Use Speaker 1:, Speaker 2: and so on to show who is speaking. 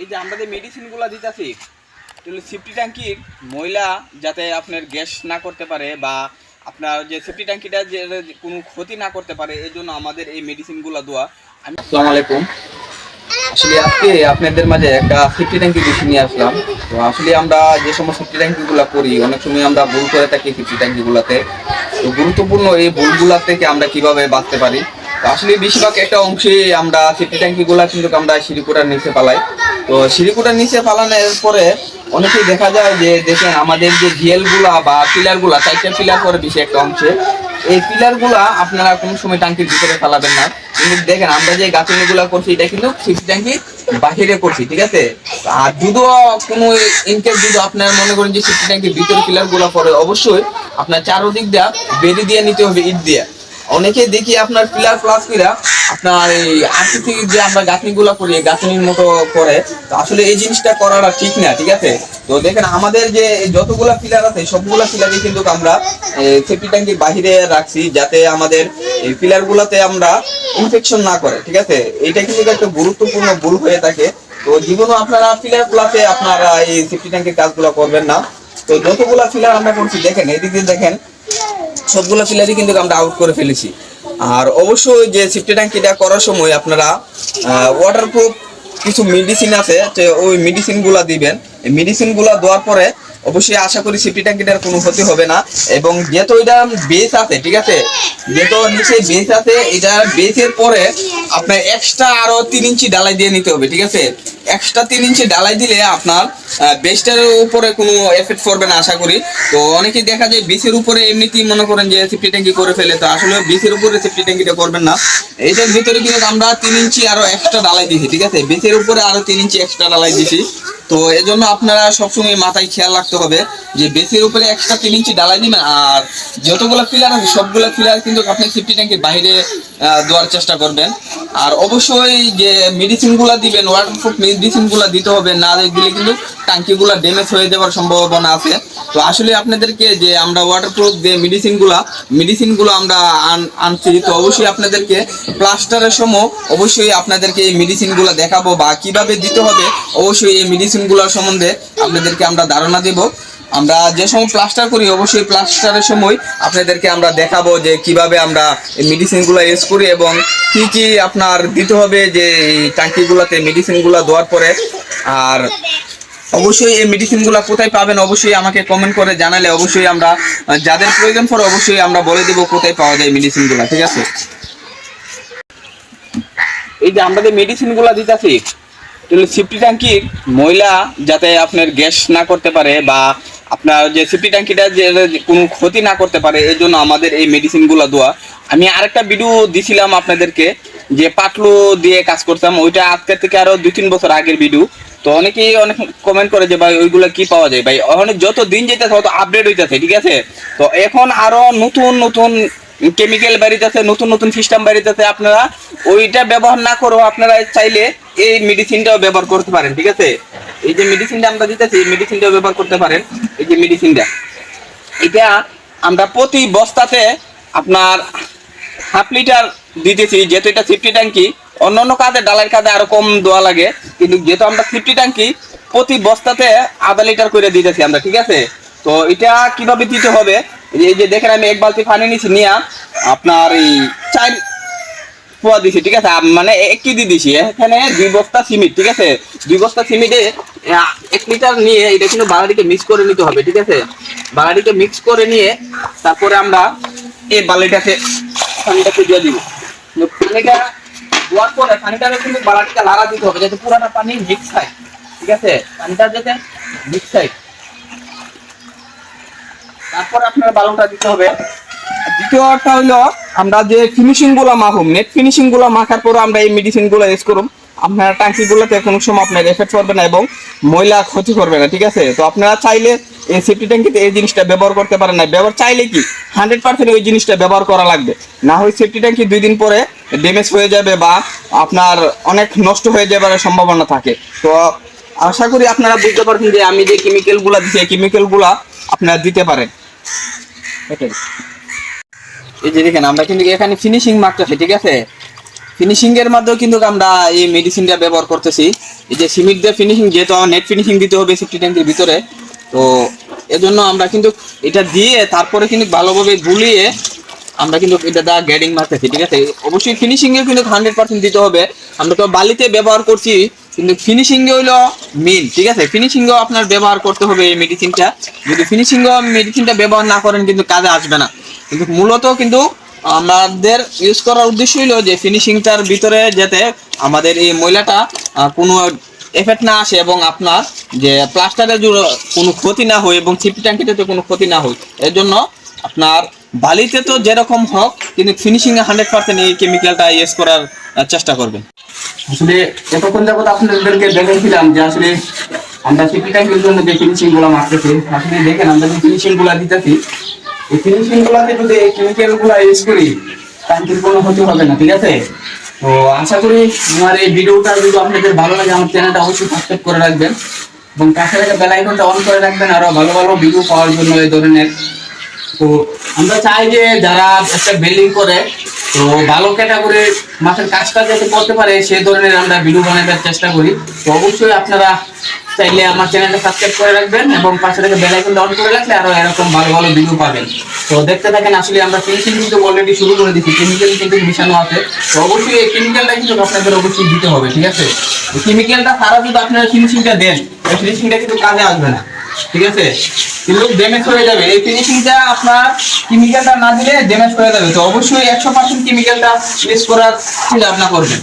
Speaker 1: এই যে আমরা যে মেডিসিনগুলো দিতেছি সেফটি ট্যাঙ্কির ময়লা যাতে আপনার গ্যাস না করতে পারে বা আপনার যে সেফটি ট্যাঙ্কিটা যে কোনো ক্ষতি না করতে পারে, এই জন্য আমাদের এই মেডিসিনগুলো দেওয়া। আমি আসসালামু আলাইকুম। আসলে আজকে আপনাদের মাঝে একটা সেফটি ট্যাঙ্কি বিষয় নিয়ে আসলাম। তো আসলে আমরা যে সমস্ত সেফটি ট্যাঙ্কিগুলো করি, অনেক সময় আমরা ভুল করে থাকি সেফটি ট্যাঙ্কিগুলোতে। তো গুরুত্বপূর্ণ এই ভুলগুলা থেকে আমরা কীভাবে বাঁচতে পারি? আসলে বেশিরভাগ একটা অংশে আমরা সেফটি ট্যাঙ্কিগুলা কিন্তু আমরা সিঁড়িকুটার নিচে পালাই তো সিঁড়িকুটার নিচে পালানোর পরে অনেকেই দেখা যায় যে দেখেন আমাদের যে ভিএলগুলা বা পিলারগুলা, চারটা পিলার করে বেশি একটা অংশে, এই পিলারগুলা আপনারা কোনো সময় ট্যাঙ্কির ভিতরে ফেলাবেন না। কিন্তু দেখেন আমরা যে গাছনি গুলা করছি, এটা কিন্তু সিফটি ট্যাঙ্কি বাহিরে করছি, ঠিক আছে? আর যদিও কোনো ইনকেস যদি আপনার মনে করেন যে সিফটি ট্যাঙ্কির ভিতরে পিলারগুলা পরে অবশ্যই আপনার চারোদিক দিয়া বেরি দিয়ে নিতে হবে, ইট দিয়ে। অনেকে দেখি আপনার পিলার প্লাস কিরা আপনার এই আর্থিক থেকে যে আমরা গাঁথনিগুলো করি গাঁথনির মতো করে। তো আসলে এই জিনিসটা করাটা ঠিক না, ঠিক আছে? তো দেখেন, আমাদের যে যতগুলা পিলার আছে, সবগুলা পিলারই কিন্তু আমরা সেফটি ট্যাঙ্কির বাহিরে রাখছি যাতে আমাদের এই পিলার গুলাতে আমরা ইনফেকশন না করে, ঠিক আছে? এটা কিন্তু একটা গুরুত্বপূর্ণ ভুল হয়ে থাকে। তো জীবনও আপনারা পিলার গুলাতে আপনারা এই সেফটি ট্যাঙ্কির কাজগুলো করবেন না। তো যতগুলা পিলার আমরা করছি, দেখেন এদিকে দেখেন সবগুলো প্লেয়ারই কিন্তু আমরা আউট করে ফেলেছি। আর অবশ্যই যে সিফটি ট্যাঙ্কিটা করার সময় আপনারা ওয়াটারপ্রুফ কিছু মেডিসিন আছে ওই মেডিসিনগুলো দিবেন। মেডিসিনগুলো দেওয়ার পরে অবশ্যই আশা করি সিফটি ট্যাঙ্কিটার কোনো ক্ষতি হবে না। এবং যেহেতু এটা বেস আছে, ঠিক আছে? যেহেতু নিচে বেস আছে, এটা বেসের পরে আপনার এক্সট্রা আরও তিন ইঞ্চি ডালাই দিয়ে নিতে হবে, ঠিক আছে? এক্সট্রা তিন ইঞ্চি ডালাই দিলে আপনার বেসটার উপরে কোনো এফেক্ট পড়বে না, আশা করি। তো অনেকেই দেখা যায় বেসের উপরে এমনিতেই মনে করেন যে সেফটি ট্যাঙ্কি করে ফেলে, তো আসলে বেসের উপরে সেফটি ট্যাঙ্কিটা করবেন না। এইটার ভিতরে কিন্তু আমরা তিন ইঞ্চি আরও এক্সট্রা ডালাই দিয়েছি, ঠিক আছে? বেসের উপরে আরও তিন ইঞ্চি এক্সট্রা ডালাই দিয়েছি। তো এজন্য আপনারা সবসময় মাথায় খেয়াল রাখতে হবে যে বেসের উপরে এক্সট্রা তিন ইঞ্চি ডালাই দিবেন আর যতগুলো ফিলার আছে, সবগুলো ফিলার কিন্তু আপনি সেফটি ট্যাঙ্কের বাইরে দেওয়ার চেষ্টা করবেন। আর অবশ্যই যে মেডিসিনগুলো দিবেন ওয়াটারপ্রুফ মেডিসিনগুলো দিতে হবে, না দিলে কিন্তু টাঙ্কিগুলো ড্যামেজ হয়ে যাওয়ার সম্ভাবনা আছে। তো আসলে আপনাদেরকে যে আমরা ওয়াটারপ্রুফ যে মেডিসিনগুলো মেডিসিনগুলো আমরা আন- আনছি, তো অবশ্যই আপনাদেরকে প্লাস্টারের সময় অবশ্যই আপনাদেরকে এই মেডিসিনগুলো দেখাবো বা কীভাবে দিতে হবে, অবশ্যই এই মেডিসিনগুলোর সম্বন্ধে আপনাদেরকে আমরা ধারণা দেব। আমরা যে সময় প্লাস্টার করি, অবশ্যই প্লাস্টারের সময় আপনাদেরকে আমরা দেখাবো যে কীভাবে আমরা মেডিসিনগুলো ইউজ করি এবং কি কি আপনার দিতে হবে যে এই ট্যাঙ্কিগুলোতে মেডিসিনগুলো দেওয়ার পরে। আর অবশ্যই এই মেডিসিনগুলো কোথায় পাবেন অবশ্যই আমাকে কমেন্ট করে জানালে অবশ্যই আমরা, যাদের প্রয়োজন পড়ে অবশ্যই আমরা বলে দেবো কোথায় পাওয়া যায় মেডিসিনগুলো ঠিক আছে? এই যে আমরা যে মেডিসিনগুলো দিতেছি সিফটি ট্যাঙ্কির ময়লা যাতে আপনার গ্যাস না করতে পারে বা আপনার যে সিফটি ট্যাঙ্কিটা যে কোনো ক্ষতি না করতে পারে এই জন্য আমাদের এই মেডিসিনগুলো দেওয়া। আমি আরেকটা ভিডিও দিছিলাম আপনাদেরকে, যে পাটলু দিয়ে কাজ করতাম, ওইটা আজকের থেকে আরও দুই তিন বছর আগের ভিডিও তো অনেকেই অনেক কমেন্ট করে যে, ভাই, ওইগুলো কি পাওয়া যায়? ভাই, ওখানে যত দিন যেতেছে তত আপডেট হইতেছে, ঠিক আছে? তো এখন আরও নতুন নতুন কেমিক্যাল বাড়িতেছে, নতুন নতুন সিস্টেম বাড়িতেছে আপনারা, ওইটা ব্যবহার না করেও আপনারা চাইলে এই মেডিসিনটাও ব্যবহার করতে পারেন, ঠিক আছে? এই যে মেডিসিনটা আমরা দিতেছি, এই মেডিসিনটাও ব্যবহার করতে পারেন, এই যে মেডিসিনটা এটা আমরা প্রতি বস্তাতে আপনার হাফ লিটার দিতেছি, যেহেতু এটা ফিফটি ট্যাঙ্কি, অন্য অন্য কাজে ডালের কাজে আরও কম দেওয়া লাগে, কিন্তু যেহেতু আমরা ফিফটি ট্যাঙ্কি, প্রতি বস্তাতে আধা লিটার করে দিতেছি আমরা, ঠিক আছে? তো এটা কীভাবে দিতে হবে? এই যে দেখেন আমি এক বালতি পানি নিছি, নিয়ে আপনার এই চার পোয়া দিছি, ঠিক আছে? মানে এক কেজি দিছি। এখানে দুই বস্তা সিমেন্ট, ঠিক আছে? দুই বস্তা সিমেন্টে এক লিটার নিয়ে এটা কিন্তু বালাটিকে মিক্স করে নিতে হবে, ঠিক আছে? বালাটিকে মিক্স করে নিয়ে তারপরে আমরা এই বালিটাকে পানিটাকে দিয়ে দিব। পানিটা দেওয়ার পরে পানিটাকে কিন্তু বালাটিকে লাড়া দিতে হবে, যাতে পুরাটা পানি মিক্স হয়, ঠিক আছে? পানিটা যাতে মিক্স হয়। তারপর আপনার বালুটা দিতে হবে। দ্বিতীয়টা হলো, আমরা যে ফিনিশিংগুলো মাখুম নেট ফিনিশিংগুলো মাখার পর আমরা এই মেডিসিনগুলো ইউজ করুম। আপনার ট্যাঙ্কি গুলোতে কোনো সময় আপনার এফেক্ট করবে না এবং ময়লা ক্ষতি করবে না, ঠিক আছে? তো আপনারা চাইলে এই সেফটি ট্যাঙ্কিতে এই জিনিসটা ব্যবহার করতে পারেন না। ব্যবহার চাইলে কি? হান্ড্রেড পার্সেন্ট ওই জিনিসটা ব্যবহার করা লাগবে। না হয় সেফটি ট্যাঙ্কি দুই দিন পরে ড্যামেজ হয়ে যাবে বা আপনার অনেক নষ্ট হয়ে যাবার সম্ভাবনা থাকে। তো আশা করি আপনারা বুঝতে পারছেন যে আমি যে কেমিক্যালগুলা দিচ্ছি এই কেমিক্যালগুলা আপনারা দিতে পারেন। এই যে দেখেন, আমরা কিন্তু এখানে ফিনিশিং মারতেছি ঠিক আছে? ফিনিশিং এর মাধ্যমে কিন্তু আমরা এই মেডিসিনটা ব্যবহার করতেছি। এই যে ফিনিশিং যেহেতু নেট ফিনিশিং দিতে হবে সেফটি ট্যাঙ্কের ভিতরে, তো এজন্য আমরা কিন্তু এটা দিয়ে তারপরে কিন্তু ভালোভাবে গুলিয়ে আমরা কিন্তু এটা দা গ্যাডিং মারতেছি, ঠিক আছে? অবশ্যই ফিনিশিং এ কিন্তু হান্ড্রেড পার্সেন্ট দিতে হবে। আমরা তো বালিতে ব্যবহার করছি কিন্তু ফিনিশিং হইল মেন ঠিক আছে? ফিনিশিং আপনার ব্যবহার করতে হবে এই মেডিসিনটা যদি ফিনিশিং মেডিসিনটা ব্যবহার না করেন, কিন্তু কাজে আসবে না। কিন্তু মূলত কিন্তু আমাদের ইউজ করার উদ্দেশ্য হলো যে ফিনিশিংটার ভিতরে যাতে আমাদের এই ময়লাটা কোনো এফেক্ট না আসে এবং আপনার যে প্লাস্টারের কোনো ক্ষতি না হয় এবং সিপি ট্যাঙ্কিতে কোনো ক্ষতি না হয়। এর জন্য আপনার বালিতে তো যেরকম হোক কিন্তু ফিনিশিং এ হান্ড্রেড পার্সেন্ট এই কেমিক্যালটা ইউজ করার চেষ্টা করবেন। আসলে এতক্ষণ যাবত আপনাদেরকে দেখেছিলাম যে আসলে আমরা সিপি ট্যাঙ্কের জন্য যে ফিনিশিংগুলো মারতেছি। আসলে দেখেন, আমরা যে ফিনিশিংগুলো দিতেছি, এই ফিনিশিং গুলাতে যদি এই কেমিক্যালগুলো ইউজ করি ট্যাঙ্কির কোনো ক্ষতি হবে না, ঠিক আছে? তো আশা করি আমার এই ভিডিওটা যদি আপনাদের ভালো লাগে, আমার চ্যানেলটা অবশ্যই সাবস্ক্রাইব করে রাখবেন। এবং পাশে রাখা বেল আইকনটা অন করে রাখবেন, আরও ভালো ভালো ভিডিও পাওয়ার জন্য এই ধরনের তো আমরা চাই যে যারা একটা বিল্ডিং করে, তো ভালো ক্যাটাগরির মাছের কাজটা যাতে করতে পারে সেই ধরনের আমরা ভিডিও বানাবার চেষ্টা করি। তো অবশ্যই আপনারা চাইলে আমার চ্যানেলটা সাবস্ক্রাইব করে রাখবেন এবং পাশে থেকে বেল আইকনটা অন করে রাখলে আরও এরকম ভালো ভালো ভিডিও পাবেন। তো দেখতে থাকেন, আসলে আমরা ফিনিশিং কিন্তু অলরেডি শুরু করে দিচ্ছি কেমিক্যাল কিন্তু মিশানো আছে। তো অবশ্যই এই কেমিক্যালটা কিন্তু আপনাদের অবশ্যই দিতে হবে, ঠিক আছে? কেমিক্যালটা সারা যদি আপনারা ফিনিশিংটা দেন ফিনিশিংটা কিন্তু কাজে আসবে না, ঠিক আছে? কিন্তু ড্যামেজ হয়ে যাবে। এই ফিনিশিংটা আপনার কেমিক্যালটা না দিলে ড্যামেজ হয়ে যাবে। তো অবশ্যই একশো পার্সেন্ট কেমিক্যালটা ইউজ করার চিন্তা ভাবনা করবেন।